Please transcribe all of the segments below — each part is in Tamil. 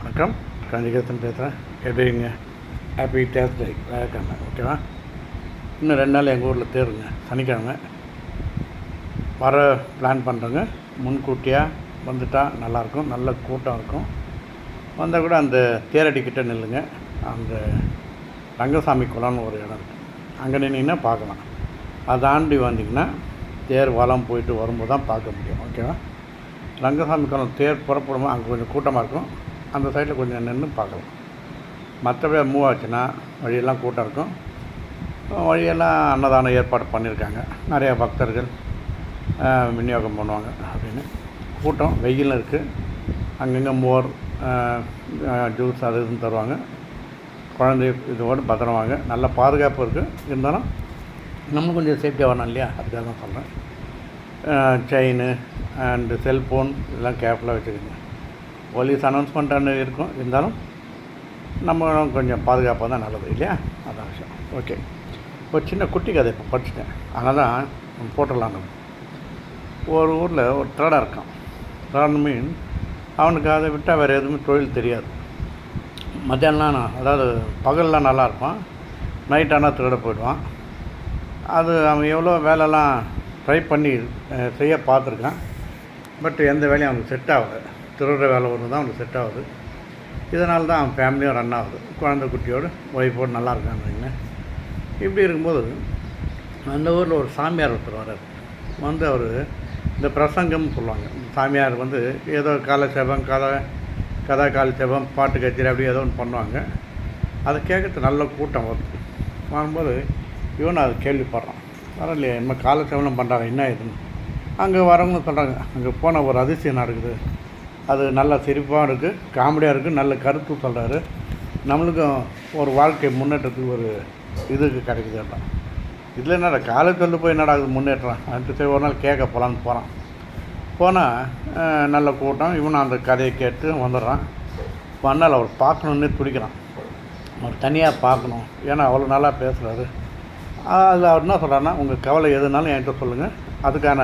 வணக்கம். காஞ்சிகேசன் பேசுகிறேன். எப்படிங்க ஹாப்பி டேஸ்ட் டே வேலைக்கிழமை ஓகேவா இன்னும் ரெண்டு நாள் எங்கள் ஊரில் தேருங்க. சனிக்கிழமை. வர பிளான் பண்ணுறோங்க முன்கூட்டியாக வந்துட்டா நல்லாயிருக்கும். நல்ல கூட்டம் இருக்கும். வந்தால் கூட அந்த தேரடிக்கிட்ட நில்லுங்க. அந்த ரங்கசாமி குளம்னு ஒரு இடம் இருக்குது அங்கே நின்னீங்கன்னா பார்க்கலாம். அதை தாண்டி வந்தீங்கன்னா தேர் வளம் போயிட்டு வரும்போது தான் பார்க்க முடியும். ஓகேவா ரங்கசாமி குளம் தேர் புறப்படும்போது அங்கே கொஞ்சம் கூட்டமாக இருக்கும். அந்த சைடில் கொஞ்சம் நின்று பார்க்கலாம். மற்றபடி மூவ் ஆச்சுன்னா வழியெல்லாம் கூட்டம் இருக்கும். வழியெல்லாம் அன்னதானம் ஏற்பாடு பண்ணியிருக்காங்க. நிறையா பக்தர்கள் விநியோகம் பண்ணுவாங்க அப்படின்னு. கூட்டம் வெயிலும் இருக்குது அங்கங்கே மோர் ஜூஸ் அது இதுன்னு தருவாங்க. குழந்தை இதோடு பத்திரமாங்க. நல்ல பாதுகாப்பு இருக்குது இருந்தாலும் நம்ம கொஞ்சம் சேஃப்டியாக வரணும் இல்லையா? அதுக்காக தான் சொல்கிறேன் செயின் அண்டு செல்ஃபோன் இதெல்லாம் கேர்ஃபுல்லாக வச்சுக்கோங்க. போலீஸ் அனௌன்ஸ்மெண்ட்டானு இருக்கும். இருந்தாலும் நம்ம கொஞ்சம் பாதுகாப்பாக தான் நல்லது இல்லையா? அதான் விஷயம். ஓகே ஒரு சின்ன குட்டி கதை இப்போ படிச்சிட்டேன். அதனால் தான் போட்டுடலாம். ஒரு ஊரில் ஒரு திருடன் இருக்கான். திருடன் மீன் அவனுக்கு அதை விட்டால் வேறு எதுவுமே தொழில் தெரியாது. மத்தியானம்லாம் அதாவது பகல்லாம் நல்லா இருப்பான். நைட் ஆனால் திருட போயிடுவான். அது அவன் எவ்வளோ வேலைலாம் ட்ரை பண்ணி செய்ய பார்த்துருக்கான். பட் எந்த வேலையும் அவனுக்கு செட் ஆகலை. திருடுற வேலை ஒன்று தான் அவனுக்கு செட் ஆகுது. இதனால் தான் அவன் ஃபேமிலியும் ரன் ஆகுது. குழந்தை குட்டியோடு ஒய்ஃபோடு நல்லா இருக்கான்னு இப்படி இருக்கும்போது அந்த ஊரில் ஒரு சாமியார் ஒருத்தர் வர்றார். வந்து அவர் இந்த பிரசங்கம்னு சொல்லுவாங்க. சாமியார் வந்து ஏதோ காலை செபம் கதை கதா கால செபம் பாட்டு கச்சேரி அப்படி ஏதோ ஒன்று பண்ணுவாங்க. அதை கேட்கறது நல்ல கூட்டம் வருது. வரும்போது இவன் அதை கேள்விப்படுறான். வரலையே என்ன காலை சேவனம் பண்ணுறாங்க என்ன இதுன்னு அங்கே வரவங்க சொல்கிறாங்க அங்கே போன ஒரு அதிசயம் நடக்குது. அது நல்ல சிரிப்பாக இருக்குது காமெடியாக இருக்குது நல்ல கருத்து சொல்கிறாரு நம்மளுக்கும் ஒரு வாழ்க்கை முன்னேற்றத்துக்கு ஒரு இதுக்கு கிடைக்குதுன்றான் இதில் என்னடா காலேஜ் வந்து போய் என்னடா அது முன்னேற்றம்? அடுத்து சரி ஒரு நாள் கேட்க போகலான்னு போகிறான் போனால் நல்ல கூட்டம் இவனும் அந்த கதையை கேட்டு வந்துடுறான். வந்தால் அவர் பார்க்கணுன்னே துடிக்கிறான். அவர் தனியாக பார்க்கணும் ஏன்னா அவ்வளோ நல்லா பேசுகிறாரு அதில் அவர் என்ன சொல்கிறாருன்னா உங்கள் கவலை எதுனாலும் என்கிட்ட சொல்லுங்கள் அதுக்கான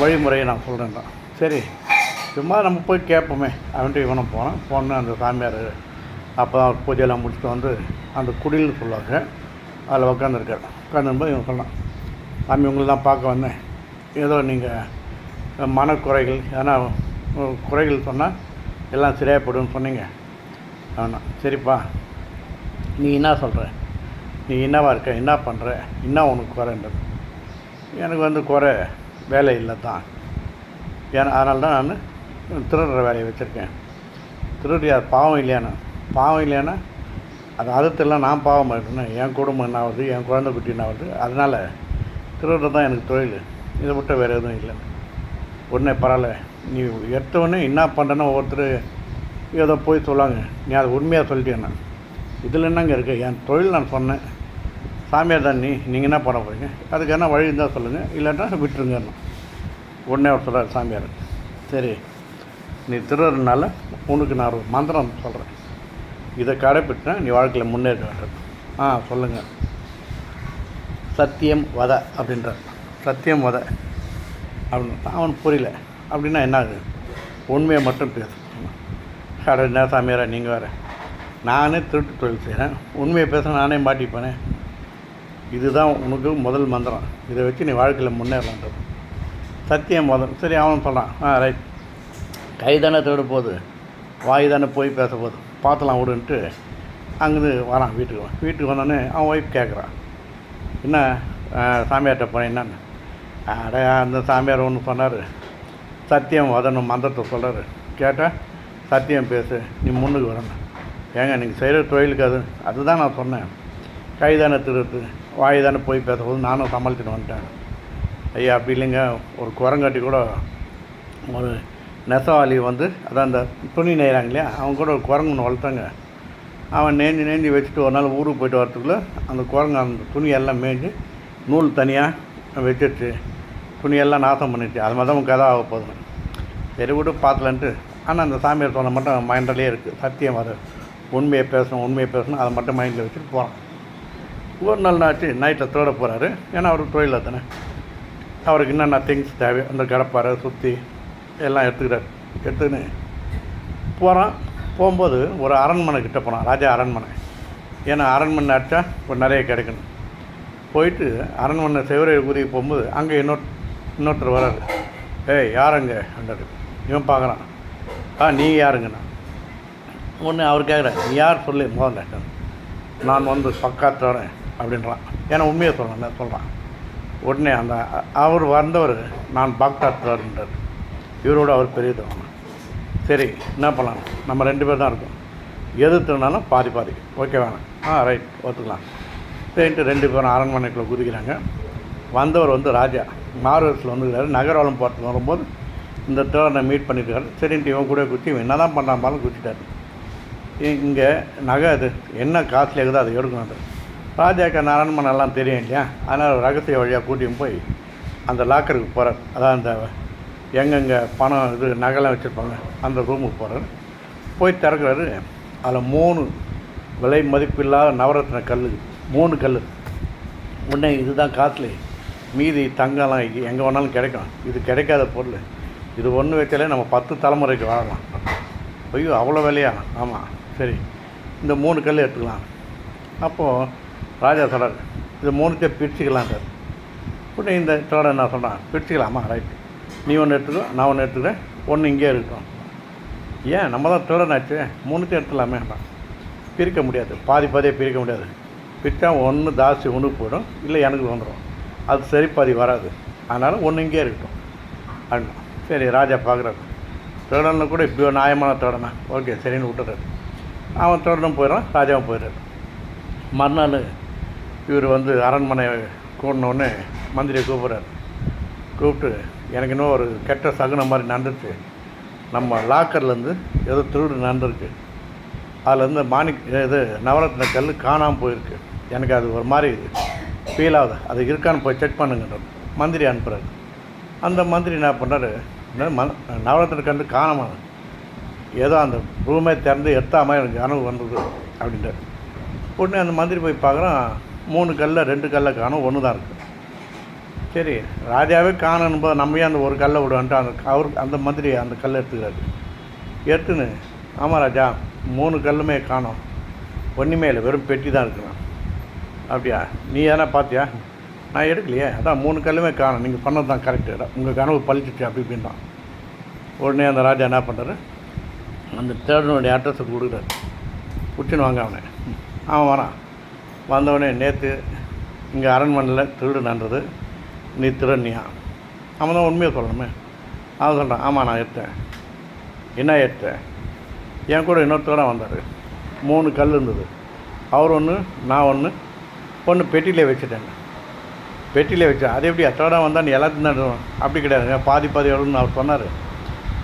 வழிமுறையை நான் சொல்கிறேன் சரி சும்மா நம்ம போய் கேட்போமே அவன்ட்டு இவனும் போனோம் போன அந்த சாமியார் அப்போ தான் பூஜையெல்லாம் முடிச்சுட்டு வந்து அந்த குடில்னு சொல்லுவாங்க அதில் உட்காந்துருக்காரு உட்காந்துருக்கும்போது இவன் சொன்னான் சாமி உங்களை தான் பார்க்க வந்தேன். ஏதோ நீங்கள் மனக்குறைகள் ஏன்னா குறைகள் சொன்னால் எல்லாம் சரியாக போடுன்னு சொன்னீங்க. அவனா சரிப்பா நீ என்ன சொல்கிற? நீ என்னவா இருக்க? என்ன பண்ணுற? என்ன உனக்கு குறைன்றது? எனக்கு வந்து குறை வேலை இல்லை தான். ஏன்னா அதனால தான் நான் திருடுற வேலையை வச்சுருக்கேன். திருடியார் பாவம் இல்லையானா பாவம் இல்லையானா அது அறுத்தெல்லாம் நான் பாவம் இருக்கணும் என் குடும்பம் என்ன ஆகுது? என் குழந்தை குட்டி என்ன ஆகுது? அதனால் திருடுறது தான் எனக்கு தொழில். இதை விட்டு வேறு எதுவும் இல்லை. உடனே பரவாயில்ல. நீ எடுத்தவொடனே என்ன பண்ணுறேன்னு ஒவ்வொருத்தர் ஏதோ போய் சொல்லுவாங்க. நீ அதை உண்மையாக சொல்லிட்டேன்னா இதில் என்னங்க இருக்குது என் தொழில் நான் சொன்னேன். சாமியார் தான் நீ. நீங்கள் என்ன பண்ண போகிறீங்க அதுக்கு என்ன வழி இருந்தால் சொல்லுங்கள் இல்லைன்னா விட்டுருங்க உடனே அவர் சொல்கிறார் சாமியார். சரி. நீ திருறதுனால உனக்கு நான் ஒரு மந்திரம் சொல்கிறேன் இதை கடைப்பிட்டா நீ வாழ்க்கையில் முன்னேற்ற வேண்டும் ஆ சொல்லுங்கள் சத்தியம் வத அப்படின்ற சத்தியம் வத அப்படின்னு. அவன் புரியல. அப்படின்னா என்ன ஆகுது உண்மையை மட்டும் பேசு. கடை என்ன சாமியாரா நீங்கள் வேறு. நானே திருட்டு தொழில் செய்கிறேன் உண்மையை பேச நானே மாட்டிப்பேனே இதுதான் உனக்கு முதல் மந்திரம். இதை வச்சு நீ வாழ்க்கையில் முன்னேறலான்றது சத்தியம் மதம் சரி அவன் சொல்கிறான் ஆ ரைட் கை தானே தேட போகுது. வாய் தானே போய் பேச போகுது. பார்த்துலாம் விடுன்ட்டு அங்கேருந்து வரான் வீட்டுக்கு வீட்டுக்கு வந்தோடனே அவன் ஒய்ஃப் கேட்குறான். என்ன சாமியார்கிட்ட போனேன் என்னன்னு? அட அந்த சாமியார் ஒன்று சொன்னார். சத்தியம் வதனும் மந்திரத்தை சொல்கிறார் கேட்டால் சத்தியம் பேசு நீ முன்னுக்கு வரணும். ஏங்க நீங்கள் செய்கிற தொழிலுக்கு அது அதுதான் நான் சொன்னேன். கை தானே திருட்டு வாய் தானே போய் பேசும்போது நானும் சமாளிச்சுட்டு வந்துட்டேன். ஐயா அப்படி இல்லைங்க. ஒரு குரங்காட்டி கூட ஒரு நெசவாளி வந்து அதான் அந்த துணி நெய்கிறாங்க இல்லையா அவங்க கூட ஒரு குரங்கு ஒன்று வளர்த்தாங்க. அவன் நேஞ்சி நேஞ்சி வச்சுட்டு ஒரு நாள் ஊருக்கு போயிட்டு வரத்துக்குள்ளே அந்த குரங்கு அந்த துணியெல்லாம் மேய்ஞ்சி நூல் தனியாக வச்சிருச்சு. துணியெல்லாம் நாசம் பண்ணிடுச்சு அது மாதிரி தான் கதை ஆக போகுது. சரி விட்டு பார்த்துலன்ட்டு ஆனால் அந்த சாமியார் சொன்ன மட்டும் மைண்டிலே இருக்குது சத்தியம் அது. உண்மையை பேசணும் உண்மையை பேசணும் அதை மட்டும் மைண்டில் வச்சுட்டு போகிறான் ஒரு நாள் ஆச்சு நைட்டில் தேட போகிறாரு ஏன்னா அவருக்கு தொழில் தானே. அவருக்கு என்னென்ன திங்ஸ் தேவை அந்த கடப்பாரை சுற்றி எல்லாம் எடுத்துக்கிட்டார். எடுத்துக்கின்னு போகிறான் போகும்போது ஒரு அரண்மனை கிட்டே போனான் ராஜா அரண்மனை. ஏன்னா அரண்மனை அடித்தா இப்போ நிறைய கிடைக்கணும். போயிட்டு அரண்மனை செவரை கூறி போகும்போது அங்கே இன்னொரு இன்னொருத்தர் வராரு. ஏய் யாருங்க? அண்டர் இவன் பார்க்குறான். ஆ நீ யாருங்கண்ணா? ஒன்று அவர் கேட்குற நீ யார்? சொல்லு முதல்ல நான் வந்து பக்காத்தோறேன் அப்படின்றான். ஏன்னா உண்மையை சொல்கிறேன் சொல்கிறான் உடனே அந்த அவர் வந்தவர் நான் பாக்தாத்வார்ன்றார் இவரோட அவர் பெரியதவன் சரி என்ன பண்ணலாம்? நம்ம ரெண்டு பேர் தான் இருக்கோம். எதிர்த்துனாலும் பாதி பாதி. ஓகே வேணாம் ஆ ரைட் ஒத்துக்கலாம். சரின்ட்டு ரெண்டு பேரும் அரண்மனைக்குள்ளே குதிக்கிறாங்க. வந்தவர் வந்து ராஜா. மார்வெல்ஸில் வந்துருக்காரு நகர்வலம் போகிறதுக்கு வரும்போது இந்த தேர்னை மீட் பண்ணியிருக்காரு சரின்ட்டு இவன் கூட குத்தி இவன் என்ன தான் பண்ணாலும் குத்திட்டாரு இங்கே நகை அது. என்ன காஸ்ட்லி இருக்குதோ அதை எடுக்கணும் ராஜாக்கு அந்த அரண்மனை தெரியும் இல்லையா? அதனால் ரகசிய வழியாக கூட்டியும் போய் அந்த லாக்கருக்கு போகிறார் அதான் அந்த எங்கெங்கே பணம் இது நகைலாம் வச்சுருப்பாங்க அந்த ரூமுக்கு போகிறார் போய் திறக்கிறாரு அதில் மூணு விலை மதிப்பில்லாத நவரத்ன கல் மூணு கல். உடனே இதுதான் காஸ்ட்லி மீதி தங்கம்லாம் எங்கே வேணாலும் கிடைக்கும். இது கிடைக்காத பொருள். இது ஒன்று வச்சாலே நம்ம பத்து தலைமுறைக்கு வாழலாம். ஐயோ அவ்வளோ விலையா? ஆமாம் சரி. இந்த மூணு கல் எடுத்துக்கலாம். அப்போது ராஜா சொல்கிறார் இது மூணுத்தையும் பிரிச்சுக்கலாம் சார் உடனே இந்த தோட என்ன சொன்னான் பிரிச்சுக்கலாமா? ரைட்டு நீ ஒன்று எடுத்துக்கோ நான் ஒன்று எடுத்துக்கிறேன். ஒன்று இங்கே இருக்கட்டும் ஏன்? நம்ம தான் திருடனாச்சு மூணுத்தையும் எடுத்துடலாமே. பிரிக்க முடியாது. பாதி பாதியாக பிரிக்க முடியாது. பிரித்தா ஒன்று தாசி ஒன்று போயிடும். இல்லை எனக்கு வந்துடும் அது சரி பாதி வராது. அதனால் ஒன்று இங்கே இருக்கட்டும். அப்படின்னா சரி ராஜா பார்க்குறாரு. திருடன்னு கூட இப்போ நியாயமான திருடனா? ஓகே சரின்னு விட்டுறாரு. அவன் திருடனும் போயிடுறான் ராஜாவும் போயிடுறாரு. மறுநாள் இவர் வந்து அரண்மனை கூடினோடனே மந்திரியை கூப்பிட்றாரு. கூப்பிட்டு எனக்கு இன்னும் ஒரு கெட்ட சகுனம் மாதிரி நடந்துச்சு நம்ம லாக்கர்லேருந்து ஏதோ திருடு நடந்திருக்கு. அதுலேருந்து மாணிக் இது நவரத்ன கல் காணாமல் போயிருக்கு. எனக்கு அது ஒரு மாதிரி ஃபீல் ஆகுது. அது இருக்கான்னு போய் செக் பண்ணுங்கன்ற மந்திரி அனுப்புகிறாரு அந்த மந்திரி என்ன பண்ணுறாரு நவரத்ன கல் காணாமல் ஏதோ அந்த ரூமே திறந்து எத்தாமல் எனக்கு கனவு வந்தது அப்படின்ட்டு உடனே அந்த மந்திரி போய் பார்க்குறான் மூணு கல்லில் ரெண்டு கல்லை காணும் ஒன்று தான் இருக்குது சரி ராஜாவே காணணும் போது நம்ம ஏன் அந்த ஒரு கல்லை விடுவான்ட்டு அந்த அவர் அந்த மாதிரி அந்த கல்லை எடுத்துக்கிறாரு. எடுத்துன்னு ஆமாம் ராஜா மூணு கல்லுமே காணும். ஒன்றுமே இல்லை வெறும் பெட்டி தான் இருக்கிறான் அப்படியா? நீ எதனா பார்த்தியா? நான் எடுக்கலையே. அதான் மூணு கல்லுமே காணும். நீங்கள் பண்ணது தான் கரெக்டு உங்கள் கனவு பழிச்சிச்சு அப்படி இப்படின்றான். உடனே அந்த ராஜா என்ன பண்ணுறாரு அந்த தேர்டனுடைய அட்ரஸை கொடுக்குறாரு. பிடிச்சின்னு வாங்க அவனை. அவன் வரான். வந்தவனே நேற்று இங்கே அரண்மனையில் திருடு நன்றது நீ திருடனியா அவன் தான் உண்மையை சொல்லணுமே. அவன் சொல்கிறான் ஆமாம் நான் எடுத்தேன் என்ன எடுத்தேன் என் கூட இன்னொருத்தோட வந்தார். மூணு கல் இருந்தது. அவர் ஒன்று நான் ஒன்று ஒன்று பெட்டியிலே வச்சுட்டேன். பெட்டியிலே வச்சேன் அது எப்படி? அத்தோட வந்தால் நீ எல்லாத்தையும் தான் அப்படி கிடையாதுங்க பாதி பாதி வரும்னு அவர் சொன்னார்.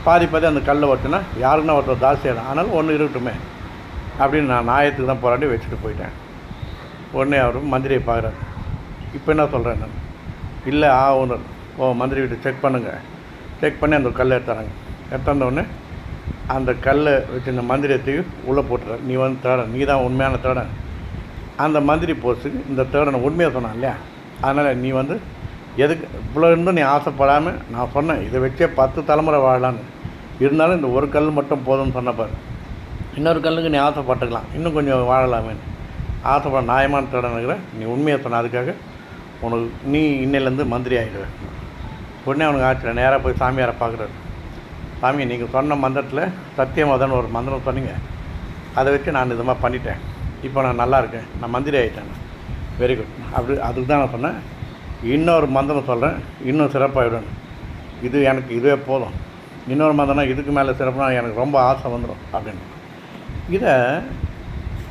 பாதி பாதி அந்த கல்லை ஒட்டினா யாருன்னா ஒருத்தர் தாசியாடும் ஆனாலும் ஒன்று இருக்கட்டுமே. அப்படின்னு நான் நாயத்துக்கு தான் போராடி வச்சுட்டு போயிட்டேன். உடனே அவர் மந்திரியை பார்க்குறாரு. இப்போ என்ன சொல்கிறேன் நான்? இல்லை ஆ ஓனர் ஓ மந்திரி வீட்டு செக் பண்ணுங்கள் செக் பண்ணி அந்த கல்லை எடுத்தாங்க எடுத்தாந்தோடனே அந்த கல்லை வச்சு இந்த மந்திரியை தூக்கி உள்ளே போட்டுற நீ வந்து தேடன் நீ தான் உண்மையான தேடன் அந்த மந்திரி போஸ்ட்டுக்கு இந்த தேடனை உண்மையாக சொன்னான் இல்லையா? அதனால் நீ வந்து எதுக்கு இவ்வளோ இருந்தும் நீ ஆசைப்படாமல் நான் சொன்னேன் இதை வச்சே பத்து தலைமுறை வாழலான்னு. இருந்தாலும் இந்த ஒரு கல் மட்டும் போதும்னு சொன்னப்பார் இன்னொரு கல்லுக்கு நீ ஆசைப்பட்டுக்கலாம். இன்னும் கொஞ்சம் வாழலாமே ஆசைப்பட நியாயமான தேடனுங்கிற நீ உண்மையை சொன்ன அதுக்காக உனக்கு நீ இன்னிலேருந்து மந்திரி ஆகிடுவேன் உடனே அவனுக்கு ஆச்சு நேராக போய் சாமியாரை பார்க்குறாரு. சாமி நீங்கள் சொன்ன மந்திரத்தில் சத்தியமதன் ஒரு மந்திரம் சொன்னீங்க. அதை வச்சு நான் இது மாதிரி பண்ணிட்டேன். இப்போ நான் நல்லா இருக்கேன். நான் மந்திரி ஆகிட்டேன். வெரி குட் அப்படி அதுக்கு தான் நான் சொன்னேன். இன்னொரு மந்திரம் சொல்கிறேன் இன்னும் சிறப்பாகிடும் இது எனக்கு இதுவே போதும். இன்னொரு மந்திரம்னா இதுக்கு மேலே சிறப்புனா எனக்கு ரொம்ப ஆசை வந்துடும் அப்படின்னு. இதை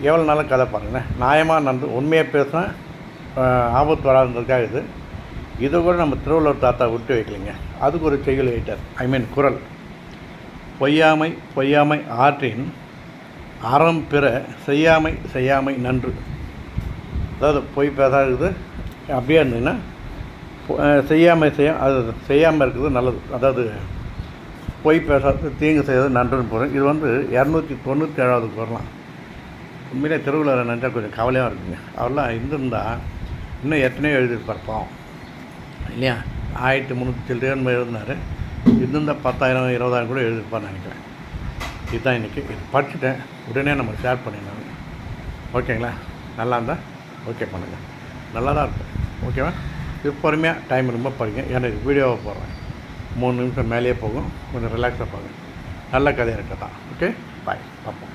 எவ்வளோ நாளும் கதை பாருங்களேன். நியாயமாக நடந்து உண்மையாக பேசுகிறேன் ஆபத்து வராதுன்றதுக்காக இது. இதை கூட நம்ம திருவள்ளுவர் தாத்தா விட்டு வைக்கலைங்க. அதுக்கு ஒரு செய்யுள் ஐட்டர் ஐ மீன் குரல். பொய்யாமை பொய்யாமை ஆற்றின் அறம் பிற செய்யாமை செய்யாமை நன்று. அதாவது பொய் பேசாதது அப்படியே இருந்ததுன்னா செய்யாமை செய்ய அது செய்யாமல் இருக்கிறது நல்லது. அதாவது பொய் பேசாது தீங்கு செய்யறது நன்றுன்னு போகிறேன் இது வந்து இரநூத்தி தொண்ணூற்றி ஏழாவதுக்கு வரலாம் உண்மையிலே திருவள்ளுவர் நினச்சா கொஞ்சம் கவலையாக இருக்குங்க. அவரெல்லாம் இருந்திருந்தால் இன்னும் எத்தனையோ எழுதியிருப்பார் பாவம் இல்லையா? ஆயிரத்தி முந்நூற்றி சில்லறைன்னு இருந்தார் இருந்திருந்தால் பத்தாயிரம் இருபதாயிரம் கூட எழுதியிருப்பார்னு நினைக்கிறேன். இதுதான் இன்றைக்கி இது படிச்சுட்டேன். உடனே நம்ம ஷேர் பண்ணிடலாம். ஓகேங்களா? நல்லா இருந்தால் ஓகே பண்ணுங்கள் நல்லா தான் இருக்கும் ஓகேவா இது பொறுமையாக டைம் ரொம்ப படிங்க. ஏன்னா இது வீடியோவை போடுறேன். மூணு நிமிஷம் மேலேயே போகும். கொஞ்சம் ரிலாக்ஸாக பாருங்க நல்ல கதையாக இருக்கட்டும். ஓகே பாய் பார்ப்போம்